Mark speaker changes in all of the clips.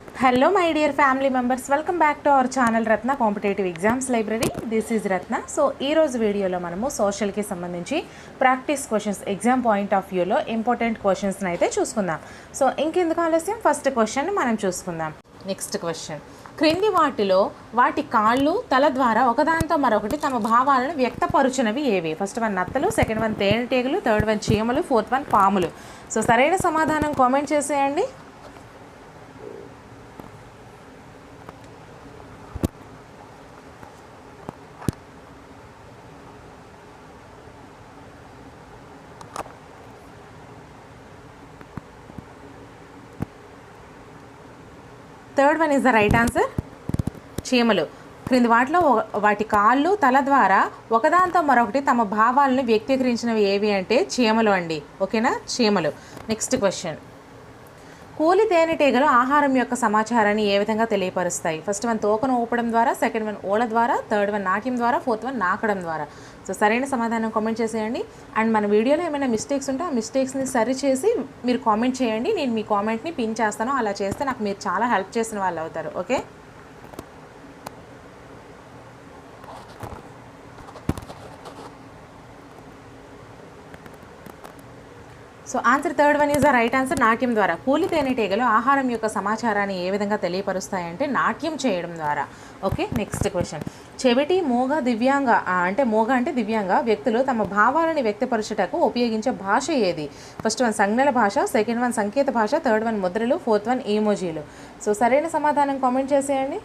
Speaker 1: Hello my dear family members welcome back to our channel Ratna competitive exams library this is Ratna so ఈ రోజు వీడియోలో మనము సోషల్కి సంబంధించి practice questions exam point of వ్యూలో important క్వశ్చన్స్ని అయితే చూసుకుందాం. సో ఇంకెందుకు ఆలస్యం? ఫస్ట్ క్వశ్చన్ మనం చూసుకుందాం. నెక్స్ట్ క్వశ్చన్ క్రింది వాటిలో వాటి కాళ్ళు తల ద్వారా ఒకదానితో మరొకటి తమ భావాలను వ్యక్తపరుచినవి ఏవి? ఫస్ట్ వన్ నత్తలు. సెకండ్ వన్ తేనెటీగలు. థర్డ్ వన్ చీమలు. ఫోర్త్ వన్ పాములు. సో సరైన సమాధానం కామెంట్ చేసేయండి. Third one is the right answer? చీమలు. క్రింది వాటిలో వాటి కాళ్ళు తల ద్వారా ఒకదాంతో మరొకటి తమ భావాలను వ్యక్తీకరించినవి ఏవి అంటే చీమలు అండి. ఓకేనా? చీమలు. Next question. కూలి తేనెటీగలు ఆహారం యొక్క సమాచారాన్ని ఏ విధంగా తెలియపరుస్తాయి? ఫస్ట్ వన్ తోకను ఊపడం ద్వారా సెకండ్ వన్ ఓల ద్వారా థర్డ్ వన్ నాట్యం ద్వారా ఫోర్త్ వన్ నాకడం ద్వారా. సో సరైన సమాధానం కామెంట్ చేసేయండి. అండ్ మన వీడియోలో ఏమైనా మిస్టేక్స్ ఉంటే ఆ మిస్టేక్స్ని సరి చేసి మీరు కామెంట్ చేయండి. నేను మీ కామెంట్ని పిన్ చేస్తాను. అలా చేస్తే నాకు మీరు చాలా హెల్ప్ చేసిన వాళ్ళు అవుతారు. Okay so answer third one is the right answer నాట్యం ద్వారా. కూలి తేనెటీగలు ఆహారం యొక్క సమాచారాన్ని ఏ విధంగా తెలియపరుస్తాయంటే నాట్యం చేయడం ద్వారా. ఓకే నెక్స్ట్ క్వశ్చన్ చెవిటి మూగ దివ్యాంగ అంటే మూగ అంటే దివ్యాంగ వ్యక్తులు తమ భావాలను వ్యక్తపరచుటకు ఉపయోగించే భాష ఏది? ఫస్ట్ వన్ సంజ్ఞల భాష సెకండ్ వన్ సంకేత భాష థర్డ్ వన్ ముద్రలు ఫోర్త్ వన్ ఈమోజీలు సో సరైన సమాధానం కామెంట్ చేసేయండి.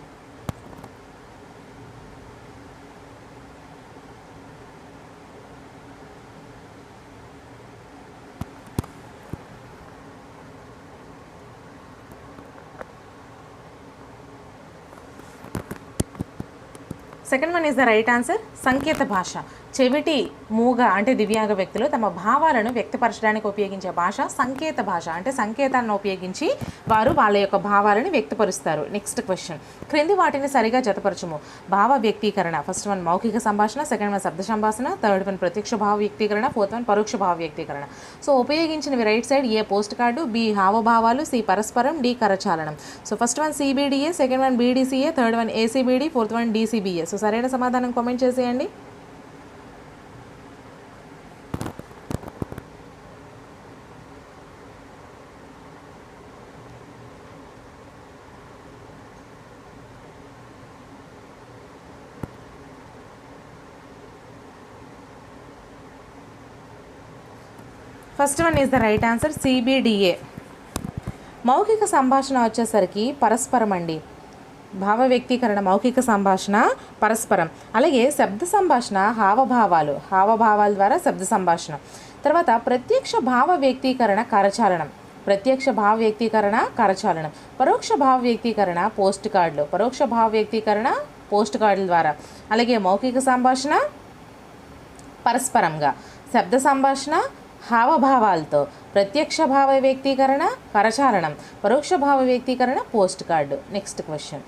Speaker 1: Second one is the right answer సంకేత భాష చెవిటి మూగ అంటే దివ్యాంగ వ్యక్తులు తమ భావాలను వ్యక్తపరచడానికి ఉపయోగించే భాష సంకేత భాష. అంటే సంకేతాలను ఉపయోగించి వారు వాళ్ళ యొక్క భావాలను వ్యక్తపరుస్తారు. నెక్స్ట్ క్వశ్చన్ క్రింది వాటిని సరిగా జతపరచము. భావ వ్యక్తీకరణ. ఫస్ట్ వన్ మౌఖిక సంభాషణ. సెకండ్ వన్ శబ్ద సంభాషణ. థర్డ్ వన్ ప్రత్యక్ష భావ వ్యక్తీకరణ. ఫోర్త్ వన్ పరోక్ష భావ వ్యక్తీకరణ. So ఉపయోగించినవి right side A post card B హావభావాలు సి పరస్పరం డి కరచాలనం. So first one C B D A second one B D C A third one A C B D fourth one D C B A so సరైన సమాధానం comment చేసేయండి. First one is the right answer C B D A మౌఖిక సంభాషణ వచ్చేసరికి పరస్పరం అండి. భావ వ్యక్తీకరణ మౌఖిక సంభాషణ పరస్పరం. అలాగే శబ్ద సంభాషణ హావభావాలు. హావభావాల ద్వారా శబ్ద సంభాషణ. తర్వాత ప్రత్యక్ష భావ వ్యక్తీకరణ కరచాలనం. ప్రత్యక్ష భావ వ్యక్తీకరణ కరచాలనం. పరోక్ష భావ వ్యక్తీకరణ పోస్ట్ కార్డులు. పరోక్ష భావ వ్యక్తీకరణ పోస్ట్ కార్డుల ద్వారా. అలాగే మౌఖిక సంభాషణ పరస్పరంగా. శబ్ద సంభాషణ హావభావాలతో. ప్రత్యక్ష భావ వ్యక్తీకరణ కరచాలనం. పరోక్ష భావ వ్యక్తీకరణ post card. Next question.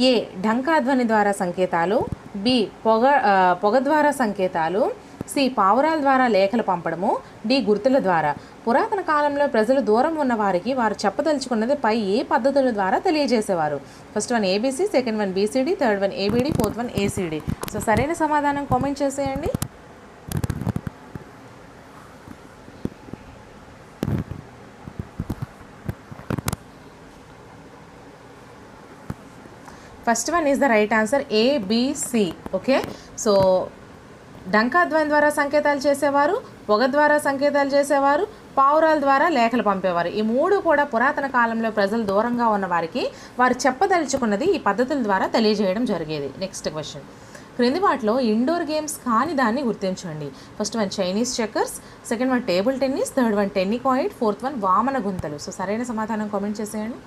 Speaker 1: A. ఢంకాధ్వని ద్వారా సంకేతాలు. బి. పొగ పొగ ద్వారా సంకేతాలు. సి. పావురాల ద్వారా లేఖలు పంపడము. డి. గుర్తుల ద్వారా. పురాతన కాలంలో ప్రజలు దూరం ఉన్న వారికి వారు చెప్పదలుచుకున్నది పై ఏ పద్ధతుల ద్వారా తెలియజేసేవారు? First one A B C second one B C D third one A B D fourth one A C D so సరైన సమాధానం కామెంట్ చేసేయండి. First one is the right answer A B C okay? So డంకాధ్వని ద్వారా సంకేతాలు చేసేవారు పొగ ద్వారా సంకేతాలు చేసేవారు పావురాల ద్వారా లేఖలు పంపేవారు. ఈ మూడు కూడా పురాతన కాలంలో ప్రజలు దూరంగా ఉన్న వారికి వారు చెప్పదలుచుకున్నది ఈ పద్ధతుల ద్వారా తెలియజేయడం జరిగేది. నెక్స్ట్ క్వశ్చన్ క్రింది వాటిలో ఇండోర్ గేమ్స్ కాని దాన్ని గుర్తించండి. First one Chinese checkers second one table tennis third one tennikoit fourth one Vamana గుంతలు. సో సరైన సమాధానం కామెంట్ చేసేయండి.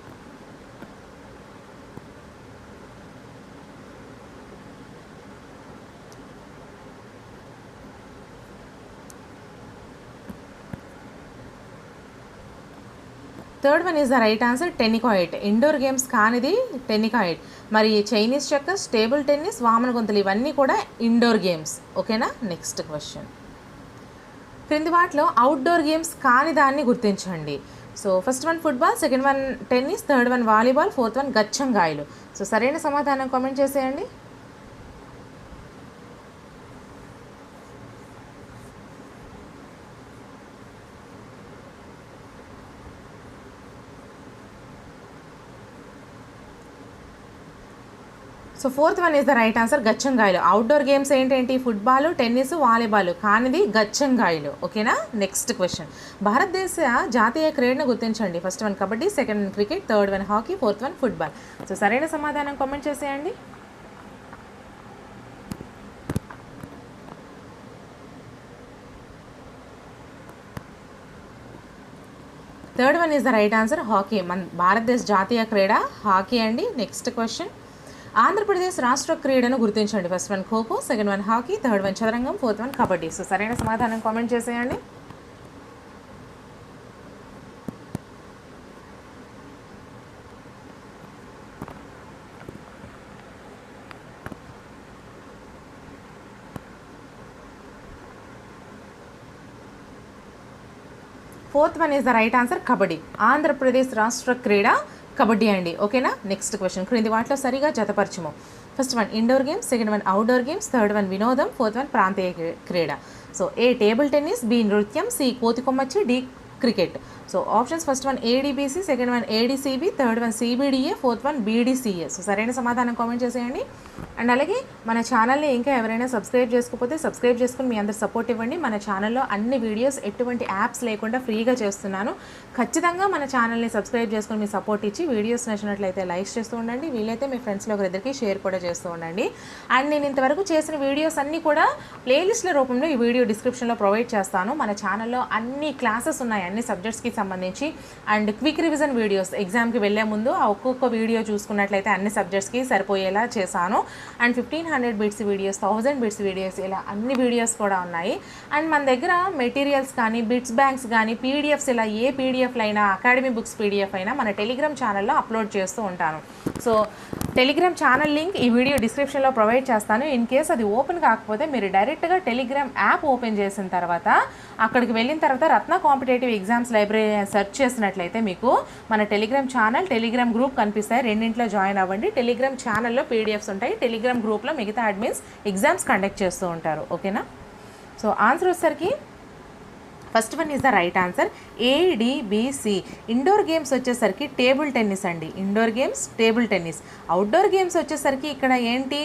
Speaker 1: Third one is the right answer tennikoit indoor games కానిది టెనికాయిట్ మరి చైనీస్ చెక్కర్స్ టేబుల్ టెన్నిస్ వామన గుంతలు ఇవన్నీ కూడా ఇండోర్ గేమ్స్. ఓకేనా? Next question. క్రింది వాటిలో అవుట్డోర్ గేమ్స్ కాని దాన్ని గుర్తించండి. So first one football second one tennis third one volleyball fourth one గచ్చంగాయలు. So సరైన సమాధానం కామెంట్ చేసేయండి. So fourth one is the right answer గచ్చంగాయలు outdoor games ఏంటేంటి? ఫుట్బాల్ టెన్నిస్ వాలీబాల్ కానిది గచ్చంగాయలు ఓకేనా నెక్స్ట్ క్వశ్చన్ భారతదేశ జాతీయ క్రీడను గుర్తించండి. First one kabaddi second one cricket third one hockey fourth one football so సరైన సమాధానం కామెంట్ చేసేయండి. Third one is the right answer hockey మన భారతదేశ జాతీయ క్రీడ హాకీ అండి. నెక్స్ట్ క్వశ్చన్ ఆంధ్రప్రదేశ్ రాష్ట్ర క్రీడను గుర్తించండి. First one kho kho second one hockey third one చదరంగం ఫోర్త్ వన్ కబడ్డీ. సో సరైన సమాధానం కామెంట్ చేసేయండి. Fourth one is the right answer kabaddi. Andhra Pradesh రాష్ట్ర క్రీడ కబడ్డీ అండి ఓకేనా? నెక్స్ట్ క్వశ్చన్ క్రింది వాటిలో సరిగా జతపరచము. First one indoor games second one outdoor games third one వినోదం ఫోర్త్ వన్ ప్రాంతీయ క్రీడ. So A table tennis B నృత్యం C కోతికొమ్మచ్చి D cricket so options first one ADBC second one ADCB third one CBDA fourth one BDCA so సరైన సమాధానం comment చేసేయండి. And అలాగే మన ఛానల్ని ఇంకా ఎవరైనా సబ్స్క్రైబ్ చేసుకోకపోతే సబ్స్క్రైబ్ చేసుకుని మీ అందరు సపోర్ట్ ఇవ్వండి. మన ఛానల్లో అన్ని వీడియోస్ ఎటువంటి యాప్స్ లేకుండా ఫ్రీగా చేస్తున్నాను. ఖచ్చితంగా మన ఛానల్ని సబ్స్క్రైబ్ చేసుకుని మీ సపోర్ట్ ఇచ్చి వీడియోస్ నచ్చినట్లయితే లైక్స్ చేస్తూ ఉండండి. వీలైతే మీ ఫ్రెండ్స్లో ఒకరిద్దరికి షేర్ కూడా చేస్తూ ఉండండి. అండ్ నేను ఇంతవరకు చేసిన వీడియోస్ అన్నీ కూడా ప్లేలిస్ట్ల రూపంలో ఈ వీడియో డిస్క్రిప్షన్లో ప్రొవైడ్ చేస్తాను. మన ఛానల్లో అన్ని క్లాసెస్ ఉన్నాయి. అన్ని సబ్జెక్ట్స్కి సంబంధించి. అండ్ క్విక్ రివిజన్ వీడియోస్ ఎగ్జామ్కి వెళ్ళే ముందు ఆ ఒక్కొక్క వీడియో చూసుకున్నట్లయితే అన్ని సబ్జెక్ట్స్కి సరిపోయేలా చేశాను. And fifteen hundred bits videos thousand bits videos ఇలా అన్ని వీడియోస్ కూడా ఉన్నాయి. అండ్ మన దగ్గర మెటీరియల్స్ కానీ బిట్స్ బ్యాంక్స్ కానీ పీడిఎఫ్స్ ఇలా ఏ పీడిఎఫ్లు అయినా అకాడమీ బుక్స్ పీడిఎఫ్ అయినా మన టెలిగ్రామ్ ఛానల్లో అప్లోడ్ చేస్తూ ఉంటాను. సో టెలిగ్రామ్ ఛానల్ లింక్ ఈ వీడియో డిస్క్రిప్షన్లో ప్రొవైడ్ చేస్తాను. ఇన్ కేస్ అది ఓపెన్ కాకపోతే మీరు డైరెక్ట్గా టెలిగ్రామ్ యాప్ ఓపెన్ చేసిన తర్వాత అక్కడికి వెళ్ళిన తర్వాత Ratna competitive exams library search చేసినట్లయితే మీకు మన టెలిగ్రామ్ ఛానల్ టెలిగ్రామ్ గ్రూప్ కనిపిస్తాయి. రెండింటిలో జాయిన్ అవ్వండి. టెలిగ్రామ్ ఛానల్లో పీడిఎఫ్స్ ఉంటాయి. టెలిగ్రామ్ గ్రూప్లో మిగతా అడ్మిన్స్ ఎగ్జామ్స్ కండక్ట్ చేస్తూ ఉంటారు. ఓకేనా సో ఆన్సర్ వచ్చేసరికి first one is the right answer. ADBC indoor games వచ్చేసరికి టేబుల్ టెన్నిస్ అండి. Indoor games table tennis. Outdoor games వచ్చేసరికి ఇక్కడ ఏంటి?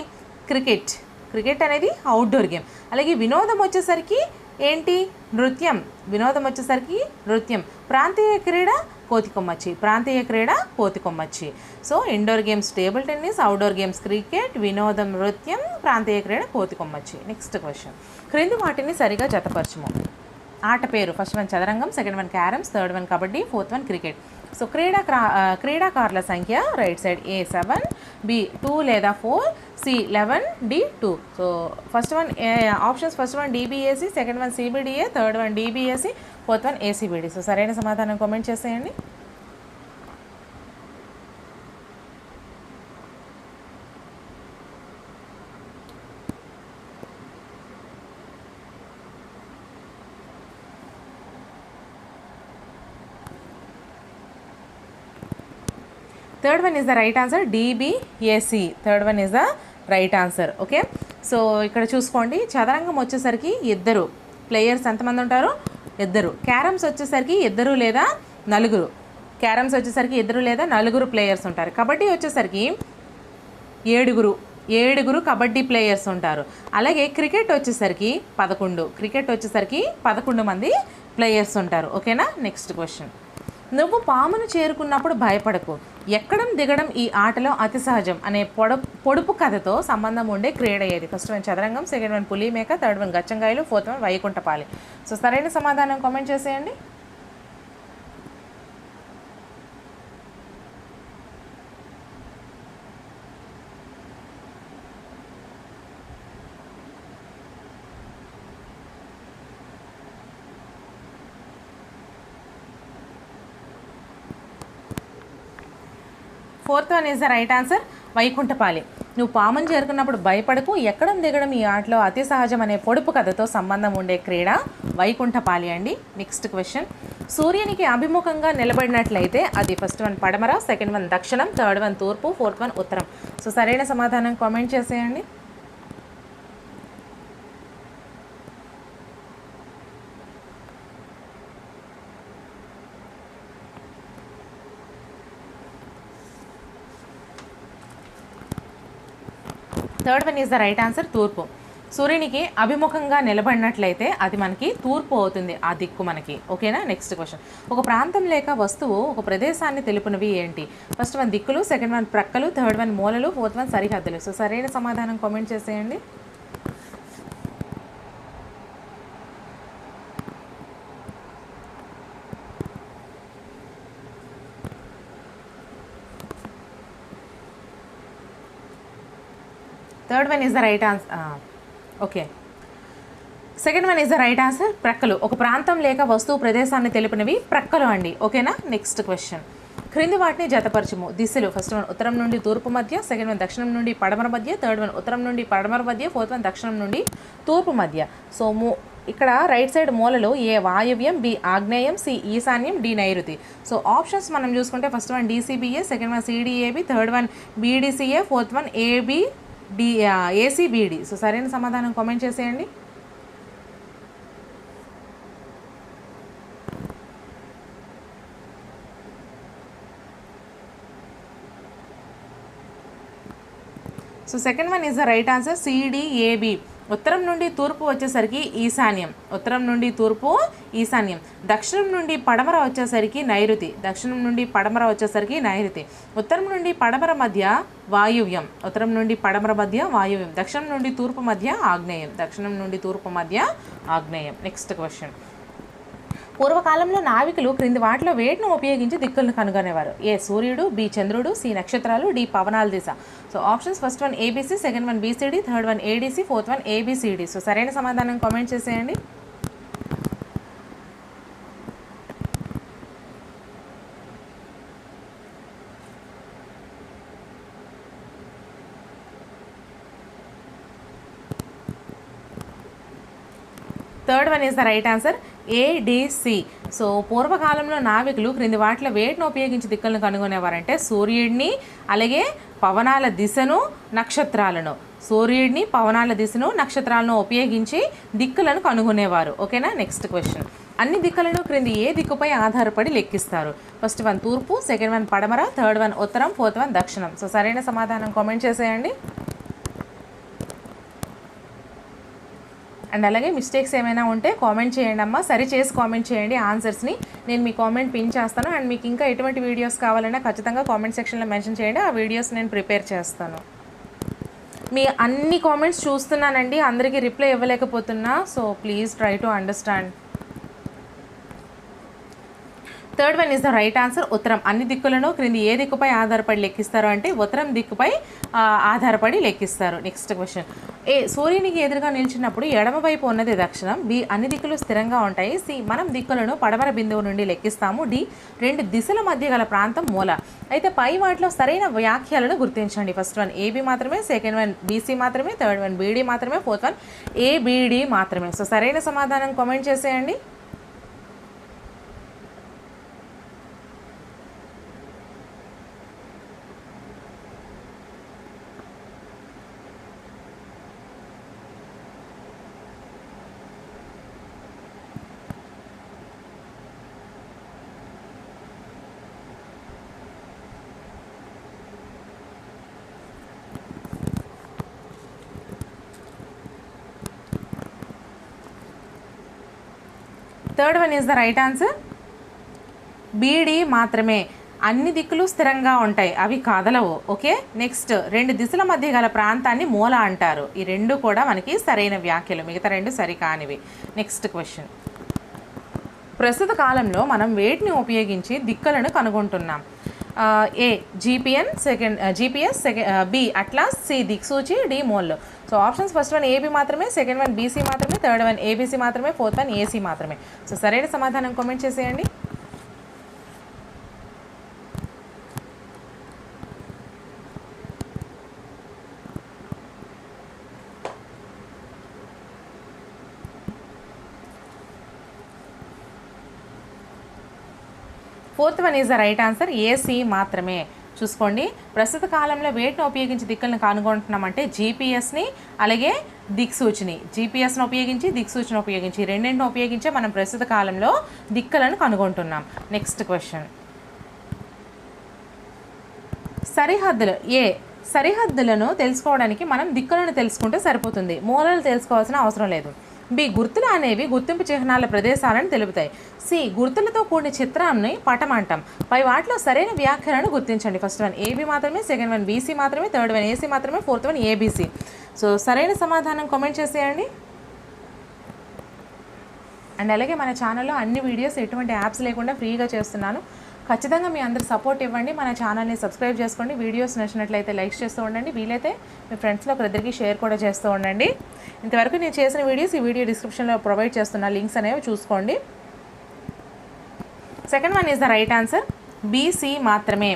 Speaker 1: క్రికెట్ క్రికెట్ అనేది అవుట్డోర్ గేమ్ అలాగే వినోదం వచ్చేసరికి ఏంటి? నృత్యం. వినోదం వచ్చేసరికి నృత్యం. ప్రాంతీయ క్రీడ కోతికొమ్మచ్చి ప్రాంతీయ క్రీడ కోతికొమ్మచ్చి so indoor games table tennis outdoor games cricket వినోదం నృత్యం ప్రాంతీయ క్రీడ కోతికొమ్మచ్చి నెక్స్ట్ క్వశ్చన్ క్రింది వాటిని సరిగా జతపరచుము. ఆట పేరు. ఫస్ట్ వన్ చదరంగం second one carroms third one kabaddi fourth one cricket. So క్రీడా క్రా- క్రీడాకారుల సంఖ్య right side A seven B two లేదా four C eleven D two so first one options first one DBSC second one CBDA third one DBSC fourth one ACBD so సరైన సమాధానం comment చేసేయండి. Third one is the right answer DBAC third one is the right answer okay so ఇక్కడ చూసుకోండి చదరంగం వచ్చేసరికి ఇద్దరు. Players ఎంతమంది ఉంటారు? ఇద్దరు. క్యారమ్స్ వచ్చేసరికి ఇద్దరు లేదా నలుగురు. క్యారమ్స్ వచ్చేసరికి ఇద్దరు లేదా నలుగురు ప్లేయర్స్ ఉంటారు. కబడ్డీ వచ్చేసరికి ఏడుగురు. ఏడుగురు కబడ్డీ ప్లేయర్స్ ఉంటారు. అలాగే క్రికెట్ వచ్చేసరికి పదకొండు. క్రికెట్ వచ్చేసరికి పదకొండు మంది ప్లేయర్స్ ఉంటారు. ఓకేనా నెక్స్ట్ క్వశ్చన్ నువ్వు పామును చేరుకున్నప్పుడు భయపడకు. ఎక్కడం దిగడం ఈ ఆటలో అతి సహజం అనే పొడ పొడుపు కథతో సంబంధం ఉండే క్రీడ ఏది? ఫస్ట్ వన్ చదరంగం సెకండ్ వన్ పులిమేక థర్డ్ వన్ గచ్చంగాయలు ఫోర్త్ వన్ వైకుంఠపాలి. సో సరైన సమాధానం కామెంట్ చేసేయండి. Fourth one is the right answer వైకుంఠపాలి. నువ్వు పామును చేరుకున్నప్పుడు భయపడకు ఎక్కడం దిగడం ఈ ఆటలో అతి సహజం అనే పొడుపు కథతో సంబంధం ఉండే క్రీడ వైకుంఠపాలి అండి. నెక్స్ట్ క్వశ్చన్ సూర్యునికి అభిముఖంగా నిలబడినట్లయితే అది ఫస్ట్ వన్ పడమర సెకండ్ వన్ దక్షిణం థర్డ్ వన్ తూర్పు ఫోర్త్ వన్ ఉత్తరం. సో సరైన సమాధానం కామెంట్ చేసేయండి. Third one is the right answer తూర్పు. సూర్యునికి అభిముఖంగా నిలబడినట్లయితే అది మనకి తూర్పు అవుతుంది ఆ దిక్కు మనకి. ఓకేనా? నెక్స్ట్ క్వశ్చన్ ఒక ప్రాంతం లేక వస్తువు ఒక ప్రదేశాన్ని తెలుపునవి ఏంటి? ఫస్ట్ వన్ దిక్కులు సెకండ్ వన్ ప్రక్కలు థర్డ్ వన్ మూలలు ఫోర్త్ వన్ సరిహద్దులు. సో సరైన సమాధానం కామెంట్ చేసేయండి. Third one is the right answer okay second one is the right answer ప్రక్కలు. ఒక ప్రాంతం లేక వస్తువు ప్రదేశాన్ని తెలిపినవి ప్రక్కలు అండి. ఓకేనా నెక్స్ట్ క్వశ్చన్ క్రింది వాటిని జతపరచుము. దిశలు. ఫస్ట్ వన్ ఉత్తరం నుండి తూర్పు మధ్య సెకండ్ వన్ దక్షిణం నుండి పడమర మధ్య థర్డ్ వన్ ఉత్తరం నుండి పడమర మధ్య ఫోర్త్ వన్ దక్షిణం నుండి తూర్పు మధ్య. సో మూ ఇక్కడ రైట్ సైడ్ మూలలో ఏ వాయువ్యం బి ఆగ్నేయం సి ఈశాన్యం డి నైరుతి. సో ఆప్షన్స్ మనం చూసుకుంటే first one DCBA second one CDAB third one BDCA fourth one AB D ACBD so సరైన సమాధానం కామెంట్ చేసేయండి. So second one is the right answer CDAB ఉత్తరం నుండి తూర్పు వచ్చేసరికి ఈశాన్యం. ఉత్తరం నుండి తూర్పు ఈశాన్యం. దక్షిణం నుండి పడమర వచ్చేసరికి నైరుతి. దక్షిణం నుండి పడమర వచ్చేసరికి నైరుతి. ఉత్తరం నుండి పడమర మధ్య వాయువ్యం. ఉత్తరం నుండి పడమర మధ్య వాయువ్యం. దక్షిణం నుండి తూర్పు మధ్య ఆగ్నేయం. దక్షిణం నుండి తూర్పు మధ్య ఆగ్నేయం. నెక్స్ట్ క్వశ్చన్ పూర్వకాలంలో నావికులు క్రింది వాటిలో వేటిని ఉపయోగించి దిక్కులను కనుగొనేవారు? ఏ సూర్యుడు బి చంద్రుడు సి నక్షత్రాలు డి పవనాల దిశ. So options first one ABC second one BCD third one ADC fourth one ABCD so సరైన సమాధానం కామెంట్ చేసేయండి. Third one is the right answer ADC so పూర్వకాలంలో నావికులు క్రింది వాటిలో వేటిని ఉపయోగించి దిక్కులను కనుగొనేవారంటే సూర్యుడిని అలాగే పవనాల దిశను నక్షత్రాలను. సూర్యుడిని పవనాల దిశను నక్షత్రాలను ఉపయోగించి దిక్కులను కనుగొనేవారు. ఓకేనా? నెక్స్ట్ క్వశ్చన్ అన్ని దిక్కులను క్రింది ఏ దిక్కుపై ఆధారపడి లెక్కిస్తారు? ఫస్ట్ వన్ తూర్పు సెకండ్ వన్ పడమర థర్డ్ వన్ ఉత్తరం ఫోర్త్ వన్ దక్షిణం. సో సరైన సమాధానం కామెంట్ చేసేయండి. అండ్ అలాగే మిస్టేక్స్ ఏమైనా ఉంటే కామెంట్ చేయండి అమ్మా. సరి చేసి కామెంట్ చేయండి ఆన్సర్స్ని నేను మీ కామెంట్ పిన్ చేస్తాను. అండ్ మీకు ఇంకా ఎటువంటి వీడియోస్ కావాలన్నా ఖచ్చితంగా కామెంట్ సెక్షన్లో మెన్షన్ చేయండి. ఆ వీడియోస్ నేను ప్రిపేర్ చేస్తాను. మీ అన్ని కామెంట్స్ చూస్తున్నానండి. అందరికీ reply ఇవ్వలేకపోతున్నా. So please try to understand third one is the right answer ఉత్తరం. అన్ని దిక్కులను క్రింది ఏ దిక్కుపై ఆధారపడి లెక్కిస్తారు అంటే ఉత్తరం దిక్కుపై ఆధారపడి లెక్కిస్తారు. నెక్స్ట్ క్వశ్చన్ ఏ సూర్యునికి ఎదురుగా నిలిచినప్పుడు ఎడమవైపు ఉన్నది దక్షిణం బి అన్ని దిక్కులు స్థిరంగా ఉంటాయి సి మనం దిక్కులను పడమర బిందువు నుండి లెక్కిస్తాము డి రెండు దిశల మధ్య గల ప్రాంతం మూల. అయితే పై వాటిలో సరైన వ్యాఖ్యలను గుర్తించండి. ఫస్ట్ వన్ ఏబి మాత్రమే సెకండ్ వన్ బీసీ మాత్రమే థర్డ్ వన్ బీడీ మాత్రమే ఫోర్త్ వన్ ఏబిడి మాత్రమే. సో సరైన సమాధానం కామెంట్ చేసేయండి. Third one is the right answer. BD మాత్రమే. అన్ని దిక్కులు స్థిరంగా ఉంటాయి. అవి కదలవు. ఓకే? నెక్స్ట్ రెండు దిశల మధ్య గల ప్రాంతాన్ని మూల అంటారు. ఈ రెండు కూడా మనకి సరైన వ్యాఖ్యలు. మిగతా రెండు సరికానివి. Next question. ప్రస్తుత కాలంలో మనం వేటిని ఉపయోగించి దిక్కులను కనుగొంటున్నాం. A GPN second GPS second B atlas C దిక్సూచి D mole so options first one AB మాత్రమే సెకండ్ వన్ బీసీ మాత్రమే థర్డ్ వన్ ఏబీసీ మాత్రమే ఫోర్త్ వన్ ఏసీ మాత్రమే. సో సరైన సమాధానం కామెంట్ చేసేయండి. Fourth one is the right answer AC మాత్రమే. చూసుకోండి. ప్రస్తుత కాలంలో వేటిని ఉపయోగించి దిక్కులను కనుగొంటున్నామంటే జీపీఎస్ని అలాగే దిక్సూచిని. జీపీఎస్ను ఉపయోగించి దిక్సూచిని ఉపయోగించి రెండింటిని ఉపయోగించే మనం ప్రస్తుత కాలంలో దిక్కులను కనుగొంటున్నాం. నెక్స్ట్ క్వశ్చన్ సరిహద్దులు. ఏ సరిహద్దులను తెలుసుకోవడానికి మనం దిక్కులను తెలుసుకుంటే సరిపోతుంది. మూలలు తెలుసుకోవాల్సిన అవసరం లేదు. బి గుర్తులు అనేవి గుర్తింపు చిహ్నాల ప్రదేశాలను తెలుపుతాయి. సి గుర్తులతో కూడిన చిత్రాన్ని పటం అంటాం పై వాటిలో సరైన వ్యాఖ్యలను గుర్తించండి. ఫస్ట్ వన్ ఏబి మాత్రమే సెకండ్ వన్ బీసీ మాత్రమే థర్డ్ వన్ ఏసీ మాత్రమే ఫోర్త్ వన్ ఏబీసీ. సో సరైన సమాధానం కామెంట్ చేసేయండి. అండ్ అలాగే మన ఛానల్లో అన్ని వీడియోస్ ఎటువంటి యాప్స్ లేకుండా ఫ్రీగా చేస్తున్నాను. ఖచ్చితంగా మీ అందరు సపోర్ట్ ఇవ్వండి. మన ఛానల్ని సబ్స్క్రైబ్ చేసుకోండి. వీడియోస్ నచ్చినట్లయితే లైక్స్ చేస్తూ ఉండండి. వీలైతే మీ ఫ్రెండ్స్లో ఒకరిద్దరికి షేర్ కూడా చేస్తూ ఉండండి. ఇంతవరకు నేను చేసిన వీడియోస్ ఈ వీడియో డిస్క్రిప్షన్లో ప్రొవైడ్ చేస్తున్న లింక్స్ అనేవి చూసుకోండి. Second one is the right answer BC మాత్రమే.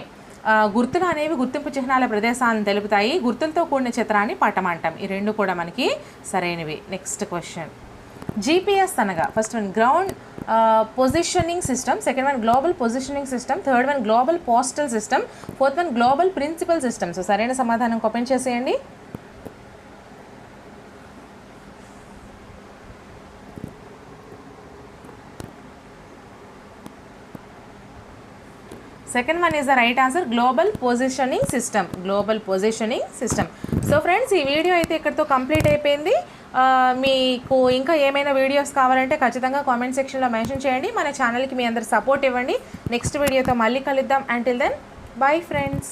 Speaker 1: గుర్తులు అనేవి గుర్తింపు చిహ్నాల ప్రదేశాలను తెలుపుతాయి. గుర్తులతో కూడిన చిత్రాన్ని పటమంటాం ఈ రెండు కూడా మనకి సరైనవి. నెక్స్ట్ క్వశ్చన్ జీపీఎస్ అనగా first one ground positioning system second one global positioning system third one global postal system fourth one global principal system so సరైన సమాధానం కామెంట్ చేసేయండి. Second one is the right answer global positioning system global positioning system so friends ఈ video అయితే ఇక్కడితో complete అయిపోయింది. మీకు ఇంకా ఏమైనా వీడియోస్ కావాలంటే ఖచ్చితంగా కామెంట్ సెక్షన్లో మెన్షన్ చేయండి. మన ఛానల్కి మీ అందరు సపోర్ట్ ఇవ్వండి. నెక్స్ట్ వీడియోతో మళ్ళీ కలుద్దాం. Until then bye friends